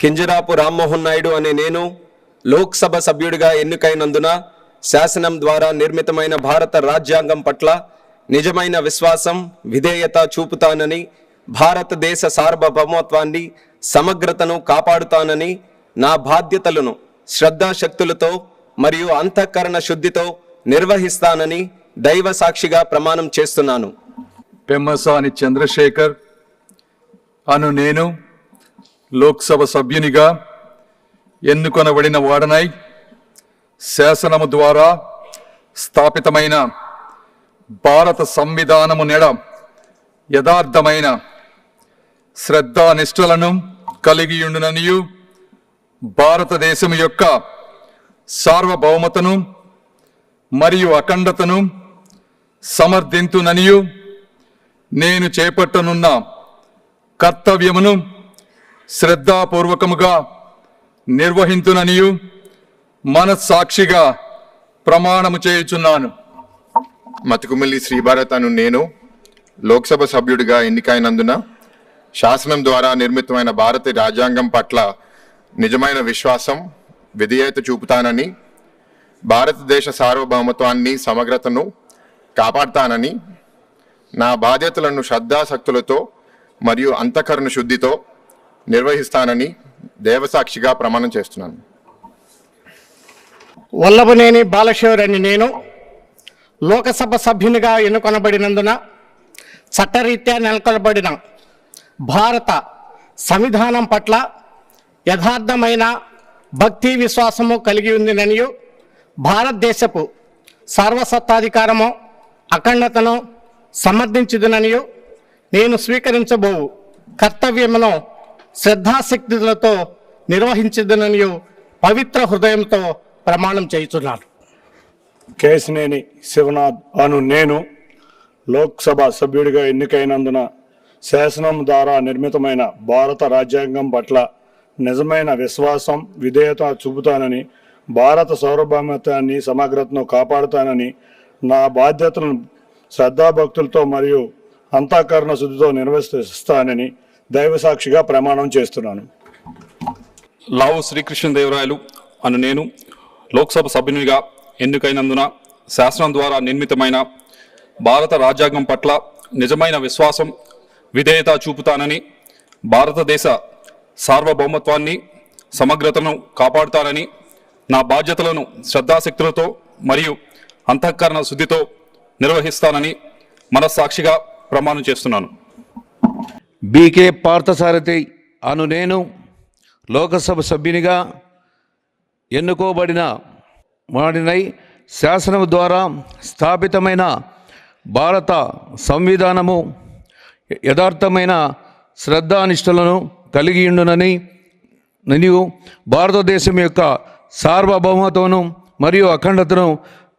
కింజరాపు రామ్మోహన్ నాయుడు అనే నేను లోక్సభ సభ్యుడిగా ఎన్నికైనందున శాసనం ద్వారా నిర్మితమైన భారత రాజ్యాంగం పట్ల నిజమైన విశ్వాసం విధేయత చూపుతానని భారతదేశ సార్వభౌమత్వాన్ని సమగ్రతను కాపాడుతానని నా బాధ్యతలను శ్రద్ధాశక్తులతో మరియు అంతఃకరణ శుద్ధితో నిర్వహిస్తానని దైవ సాక్షిగా ప్రమాణం చేస్తున్నాను. పెమ్మసాని చంద్రశేఖర్ అను నేను లోక్సభ సభ్యునిగా ఎన్నుకొనబడిన వాడనై శాసనము ద్వారా స్థాపితమైన భారత సంవిధానము నెడ యథార్థమైన శ్రద్ధానిష్టలను కలిగియుండుననియు భారతదేశం యొక్క సార్వభౌమతను మరియు అఖండతను సమర్థింతుననియు నేను చేపట్టనున్న కర్తవ్యమును శ్రద్ధాపూర్వకముగా నిర్వహింతుననియు మనస్సాక్షిగా ప్రమాణము చేయుచున్నాను. మతుకుమిల్లి శ్రీభారత్ అను నేను లోక్సభ సభ్యుడిగా ఎన్నికైనందున శాసనం ద్వారా నిర్మితమైన భారత రాజ్యాంగం పట్ల నిజమైన విశ్వాసం విధేయత చూపుతానని భారతదేశ సార్వభౌమత్వాన్ని సమగ్రతను కాపాడుతానని నా బాధ్యతలను శ్రద్ధాశక్తులతో మరియు అంతఃకరణ శుద్ధితో నిర్వహిస్తానని దేవసాక్షిగా ప్రమాణం చేస్తున్నాను. వల్లభనేని బాలశివర్ అని నేను లోకసభ సభ్యునిగా ఎన్నుకొనబడినందున చట్టరీత్యా నెలకొనబడిన భారత సంవిధానం పట్ల యథార్థమైన భక్తి విశ్వాసము కలిగి ఉందిననియు భారతదేశపు సర్వసత్తాధికారము అఖండతను సమర్థించుదననియు నేను స్వీకరించబోవు కర్తవ్యమును శ్రద్ధాశక్తులతో నిర్వహించదనని పవిత్ర హృదయంతో ప్రమాణం చేయుచున్నాను కేసినేని శివనాథ్ అను నేను లోక్సభ సభ్యుడిగా ఎన్నికైనందున శాసనం ద్వారా నిర్మితమైన భారత రాజ్యాంగం పట్ల నిజమైన విశ్వాసం విధేయత చూపుతానని భారత సౌరభౌమత్వాన్ని సమగ్రతను కాపాడుతానని నా బాధ్యతలను శ్రద్ధాభక్తులతో మరియు అంతఃకరణ శుద్ధితో నిర్వహిస్తానని దైవసాక్షిగా ప్రమాణం చేస్తున్నాను. లావు శ్రీకృష్ణదేవరాయలు అను నేను లోక్సభ సభ్యునిగా ఎన్నికైనందున శాసనం ద్వారా నిర్మితమైన భారత రాజ్యాంగం పట్ల నిజమైన విశ్వాసం విధేయత చూపుతానని భారతదేశ సార్వభౌమత్వాన్ని సమగ్రతను కాపాడుతానని నా బాధ్యతలను శ్రద్ధాశక్తులతో మరియు అంతఃకరణ శుద్ధితో నిర్వహిస్తానని మనస్సాక్షిగా ప్రమాణం చేస్తున్నాను. బీకే పార్థసారథి అను నేను లోకసభ సభ్యునిగా ఎన్నుకోబడిన వాడినై శాసనం ద్వారా స్థాపితమైన భారత సంవిధానము యథార్థమైన శ్రద్ధానిష్టలను కలిగియుండునని ఉండునని నేను భారతదేశం యొక్క సార్వభౌమతను మరియు అఖండతను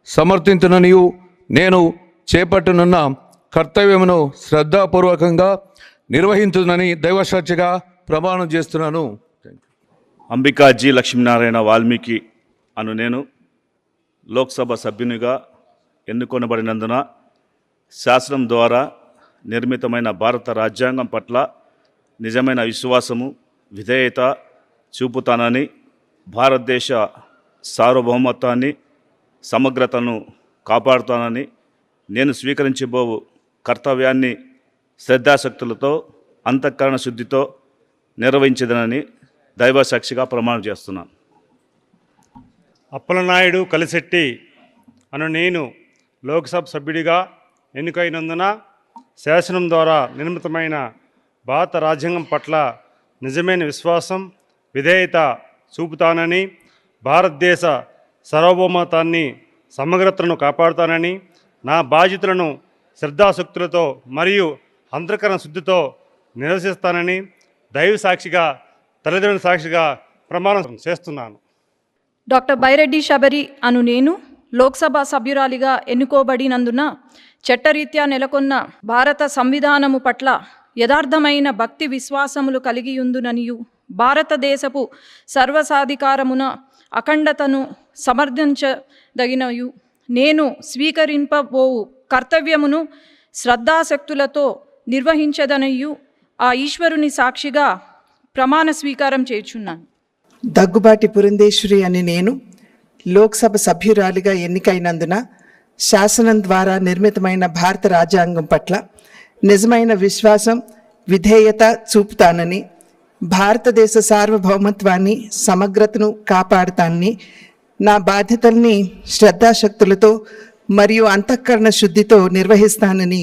సమర్థించుననియు నేను చేపట్టనున్న కర్తవ్యమును శ్రద్ధాపూర్వకంగా నిర్వహించునని దైవసాక్షిగా ప్రమాణం చేస్తున్నాను. అంబికాజీ లక్ష్మీనారాయణ వాల్మీకి అను నేను లోక్సభ సభ్యునిగా ఎన్నుకొనబడినందున శాసనం ద్వారా నిర్మితమైన భారత రాజ్యాంగం పట్ల నిజమైన విశ్వాసము విధేయత చూపుతానని భారతదేశ సార్వభౌమత్వాన్ని సమగ్రతను కాపాడుతానని నేను స్వీకరించబో కర్తవ్యాన్ని శ్రద్ధాశక్తులతో అంతఃకరణ శుద్ధితో నిర్వహించదనని దైవసాక్షిగా ప్రమాణం చేస్తున్నాను అప్పలనాయుడు కలిశెట్టి అను నేను లోక్సభ సభ్యుడిగా ఎన్నికైనందున శాసనం ద్వారా నిర్మితమైన భారత రాజ్యాంగం పట్ల నిజమైన విశ్వాసం విధేయత చూపుతానని భారతదేశ సార్వభౌమతాన్ని సమగ్రతను కాపాడుతానని నా బాధ్యతలను శ్రద్ధాశక్తులతో మరియు అంతర్కరణ శుద్ధితో నిరసిస్తానని దైవ సాక్షిగా తల్లిదండ్రుల సాక్షిగా ప్రమాణం చేస్తున్నాను. డాక్టర్ బైరెడ్డి శబరి అను నేను లోక్సభ సభ్యురాలిగా ఎన్నుకోబడినందున చట్టరీత్యా నెలకొన్న భారత సంవిధానము పట్ల యథార్థమైన భక్తి విశ్వాసములు కలిగియుందుననియు భారతదేశపు సర్వసాధికారమున అఖండతను సమర్థించదగినయు. నేను స్వీకరింపబోవు కర్తవ్యమును శ్రద్ధాశక్తులతో నిర్వహించదనయు. ఆ ఈశ్వరుని సాక్షిగా ప్రమాణ స్వీకారం చేయుచున్నాను. దగ్గుబాటి పురంధేశ్వరి అని నేను లోక్సభ సభ్యురాలిగా ఎన్నికైనందున శాసనం ద్వారా నిర్మితమైన భారత రాజ్యాంగం పట్ల నిజమైన విశ్వాసం విధేయత చూపుతానని భారతదేశ సార్వభౌమత్వాన్ని సమగ్రతను కాపాడుతానని నా బాధ్యతల్ని శ్రద్ధాశక్తులతో మరియు అంతఃకరణ శుద్ధితో నిర్వహిస్తానని